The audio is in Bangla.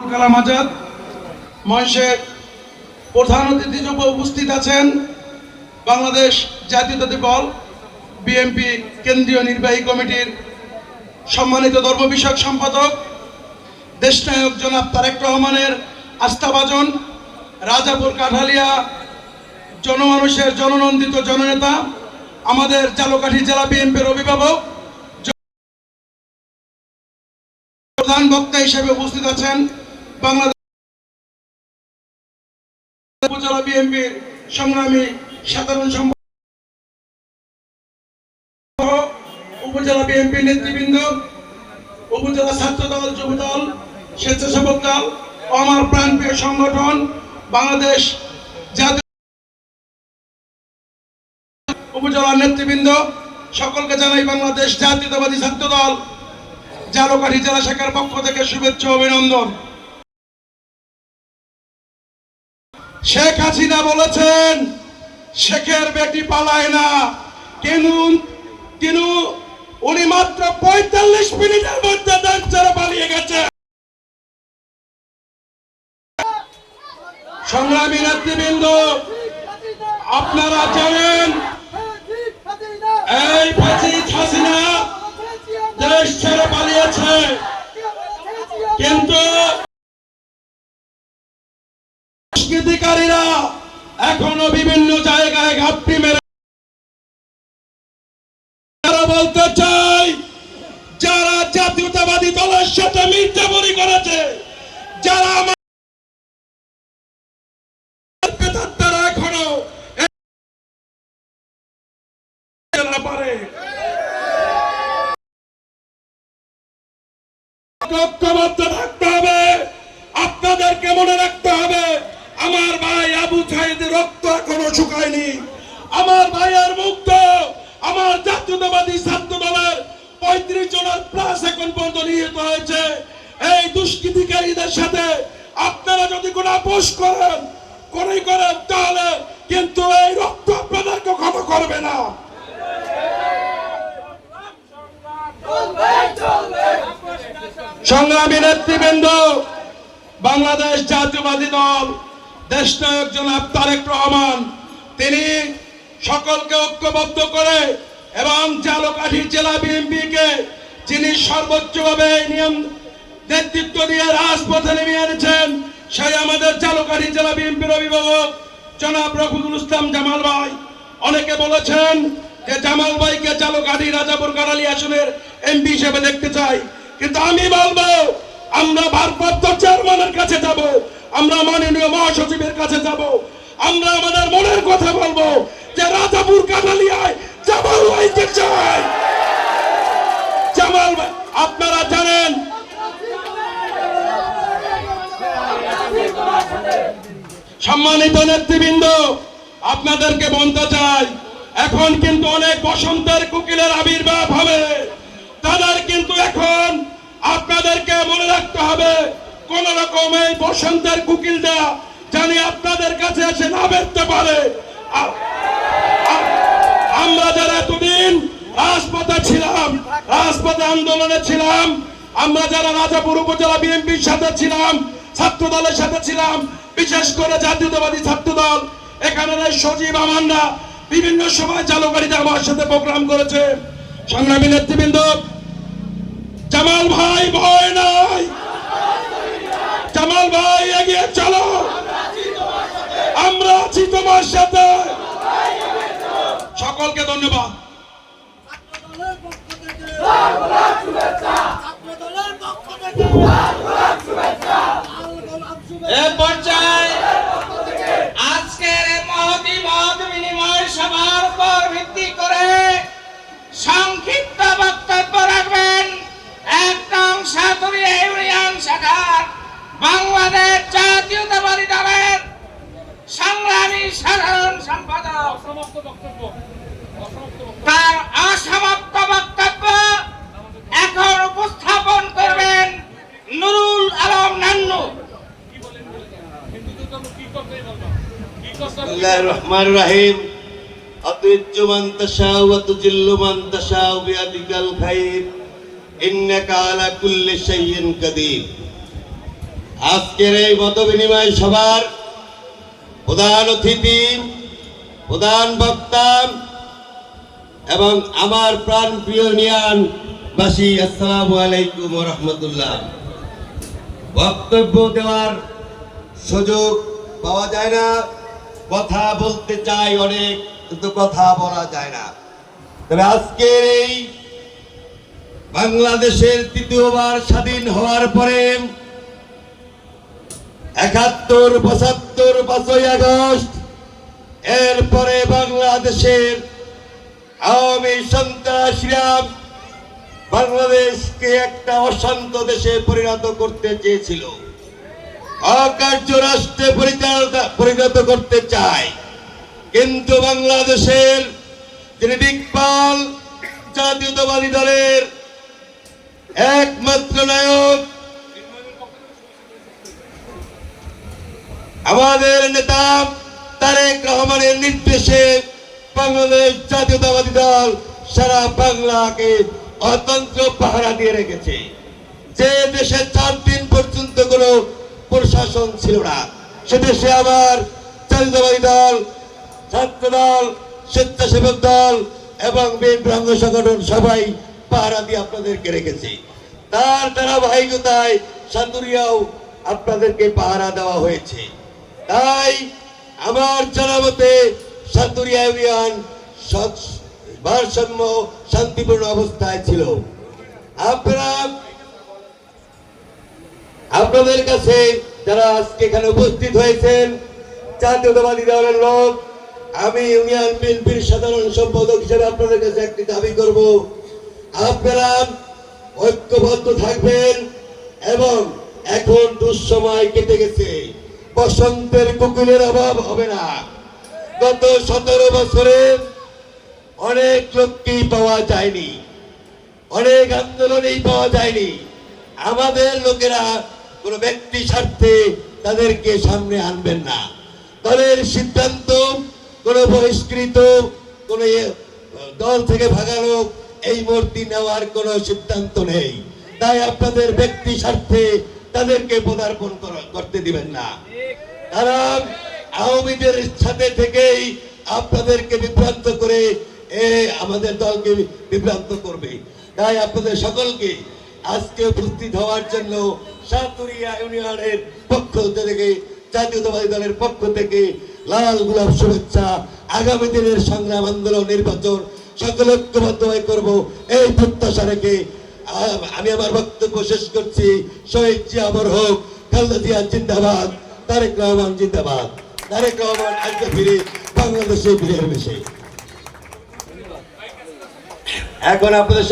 কালাম আজাদ, মহেশের প্রধান অতিথি হিসেবে উপস্থিত আছেন বাংলাদেশ জাতীয়তাবাদী দল, বিএনপি কেন্দ্রীয় নির্বাহী কমিটির সম্মানিত ধর্ম বিষয়ক সম্পাদক, দেশনায়ক জনাব তারেক রহমানের আস্থাভাজন, রাজাপুর কাঠালিয়া জনমানুষের জননন্দিত জননেতা, আমাদের জালকাঠি জেলা বিএনপির অভিভাবক প্রধান বক্তা হিসেবে উপস্থিত আছেন বাংলাদেশ উপজেলা বিএনপির সংগ্রামী সাধারণ উপজেলা বিএনপি নেতৃবৃন্দ, উপজেলা ছাত্র দল, যুব দল, স্বেচ্ছাসেবক দল আমার সংগঠন বাংলাদেশ জাতীয় উপজেলার নেতৃবৃন্দ। সকলকে জানাই বাংলাদেশ জাতীয়তাবাদী ছাত্র দল, জালকাঠি জেলা শাখার পক্ষ থেকে শুভেচ্ছা অভিনন্দন। শেখ হাসিনা বলেছেন, শেখের বেটি পালায় না। কেন কেন, উনি মাত্র পঁয়তাল্লিশ মিনিটের মধ্যে দেশ পালিয়ে গেছে। সংগ্রামী নেতৃবৃন্দ, আপনারা জানেন, এই প্রেসিড হাসিনা দেশ ছেড়ে পালিয়েছে। কিন্তু দুষ্কৃতিকারীরা এখনও বিভিন্ন জায়গায় ঘাপটি মেরে বলতে চাই, যারা জাতীয়তাবাদী দলের সাথে মিথ্যাবরি করেছে, যারা না পারে ঐক্যবদ্ধ থাকতে হবে। আপনাদেরকে মনে রাখতে সাইদের রক্ত এখনও শুকায়নি। আমার ভাইয়ের মুক্ত, আমার জাতীয়তাবাদী ছাত্র দলের পঁয়ত্রিশ জনের প্লাস এখন পর্যন্ত নিহত হয়েছে। এই দুষ্কৃতিকারীদের সাথে আপনারা যদি কোনো আপোষ করেন কোনই করেন তাহলে কিন্তু এই রক্ত আপনাদেরকে ক্ষমা করবে না। সংগ্রামী নেতৃবৃন্দ, বাংলাদেশ জাতীয়বাদী দল দেশনায়ক জনাব তারেক রহমান, তিনি সকলকে ঐক্যবদ্ধ করে এবং জালকাঠি জেলা বিএনপিকে, যিনি সর্বোচ্চভাবে নিয়ম নেতৃত্ব দিয়ে রাজপথে নেমে এনেছেন, সেই আমাদের জালকাঠি জেলা বিএনপির অভিভাবক জনাব রফিকুল ইসলাম জামাল ভাই। অনেকে বলেছেন যে জামাল ভাইকে জালকাঠি রাজাপুর কারালি আসনের এমপি হিসেবে দেখতে চাই। কিন্তু আমি বলব, আমরা ভারপ্রাপ্ত চেয়ারম্যানের কাছে যাব। আমরা মাননীয় মহাসচিবের কাছে যাব। আমরা আমাদের মনের কথা বলব যে রাজাপুর কাঠালিয়ায় জামাল ভাইকে চাই। জামাল আপনারা জানেন, সম্মানিত নেতৃবৃন্দ, আপনাদেরকে বলতে চাই, এখন কিন্তু অনেক বসন্তের কুকিলের আবির্ভাব হবে। তাদের কিন্তু এখন আপনাদেরকে মনে রাখতে হবে কোন রকম এই বসন্তের কুকিলটা জানি আপনাদের কাছে এসে না বেরতে পারে। আমরা যারা এতদিন রাজপথে ছিলাম, রাজপথে আন্দোলনে ছিলাম, আমরা যারা রাজাপুর উপজেলা বিএনপির সাথে ছিলাম ছাত্র দলের সাথে ছিলাম, বিশেষ করে জাতীয়তাবাদী ছাত্র দল এখানে সজীব আমান্না বিভিন্ন সময় চালুকারীতে আমার সাথে প্রোগ্রাম করেছে। সংগ্রামী নেতৃবৃন্দ, জামাল ভাই ভয় নাই। জামাল ভাই এগিয়ে চলো। আমরা আছি তোমার সাথে সকলকে ধন্যবাদ এ পর্যায়ে আজকের এই মহতি মত বিনিময় সভার উপর ভিত্তি করে সংক্ষিপ্ত বক্তব্য রাখবেন একদম সাতুরিয়া ইউনিয়ন শাখার বাংলাদেশ জাতীয়তাবাদী দলের সংগ্রামী সাধারণ সম্পাদক তার অসমাপ্ত বক্তব্য এখন উপস্থাপন করবেন নুরুল আলম নান্নু بسم الله الرحمن الرحيم أطيج من تشاء وتجل من تشاء بيدك الخير إنك على كل شيء قدير আজকের এই মত বিনিময় সভার প্রধান অতিথি, প্রধান বক্তা এবং আমার প্রাণ প্রিয় ইউনিয়ন বাসী আসসালামু আলাইকুম রহমতুল্লাহ বক্তব্য দেওয়ার সুযোগ পাওয়া যায় না। কথা বলতে চাই অনেক, কিন্তু কথা বলা যায় না। তবে আজকের এই বাংলাদেশের তৃতীয়বার স্বাধীন হওয়ার পরে একাত্তর, পঁচাত্তর, পাঁচই আগস্ট, এরপরে বাংলাদেশের আওয়ামী সন্ত্রাসীরা বাংলাদেশকে একটা অশান্ত দেশে পরিণত করতে চেয়েছিল। অকার্য রাষ্ট্রে পরিণত করতে চায়। কিন্তু বাংলাদেশের যিনি দিকপাল জাতীয়তাবাদী দলের একমাত্র নায়ক আমাদের নেতা তারেক রহমানের নির্দেশে বাংলাদেশ জাতীয়তাবাদী দল সারা বাংলাকে অতন্ত্র পাহারা দিয়ে রেখেছে। যে দেশে চার দিন পর্যন্ত কোনো প্রশাসন ছিল না, সে দেশে আবার জাতীয়তাবাদী দল, ছাত্র দল, স্বেচ্ছাসেবক দল এবং বিভ্রাঙ্গ সংগঠন সবাই পাহারা দিয়ে আপনাদেরকে রেখেছে। তার ধারাবাহিকতায় সাতুরিয়াও আপনাদেরকে পাহারা দেওয়া হয়েছে। তাই আমার জানা মতে সাতুরিয়া ইউনিয়ন ভারসাম্য শান্তিপূর্ণ অবস্থায় ছিল। আপনারা, আপনাদের কাছে যারা আজকে এখানে উপস্থিত হয়েছেন, জাতীয়তাবাদী দলের লোক, আমি ইউনিয়ন বিএনপির সাধারণ সম্পাদক হিসেবে আপনাদের কাছে একটি দাবি করব। আপনারা ঐক্যবদ্ধ থাকবেন এবং এখন দুঃসময় কেটে গেছে। বসন্তের কুকুরের অভাব হবে না। গত সতেরো বছরে অনেক লোককেই পাওয়া যায়নি। অনেক আন্দোলনেই পাওয়া যায়নি। আমাদের লোকেরা কোনো ব্যক্তি স্বার্থে তাদেরকে সামনে আনবেন না। দলের সিদ্ধান্ত, কোনো বহিষ্কৃত, কোনো দল থেকে ভাগানো এই মূর্তি নেওয়ার কোনো সিদ্ধান্ত নেই। তাই আপনাদের ব্যক্তি স্বার্থে তাদেরকে পদার্পণ করতে দিবেন না। তারা আওয়ামীদের সাথে থেকেই আপনাদেরকে বিভ্রান্ত করে এ আমাদের দলকে বিভ্রান্ত করবে। তাই আপনাদের সকলকে আজকে উপস্থিত হওয়ার জন্য সাতুরিয়া ইউনিয়নের পক্ষ থেকে, জাতীয়তাবাদী দলের পক্ষ থেকে লাল গোলাপ শুভেচ্ছা, আগামী দিনের সংগ্রাম আন্দোলন নির্বাচন, সকল ঐক্যবদ্ধ হয়ে করব এই প্রত্যাশা রেখে আমি আমার বক্তব্য শেষ করছি। শহীদ জিয়া অমর হোক, খালেদা জিয়া জিন্দাবাদ। তারেক রহমান জিন্দাবাদ। তারেক রহমান আজকে ফিরে বাংলাদেশে ফিরে এসেছে। এখন আপনাদের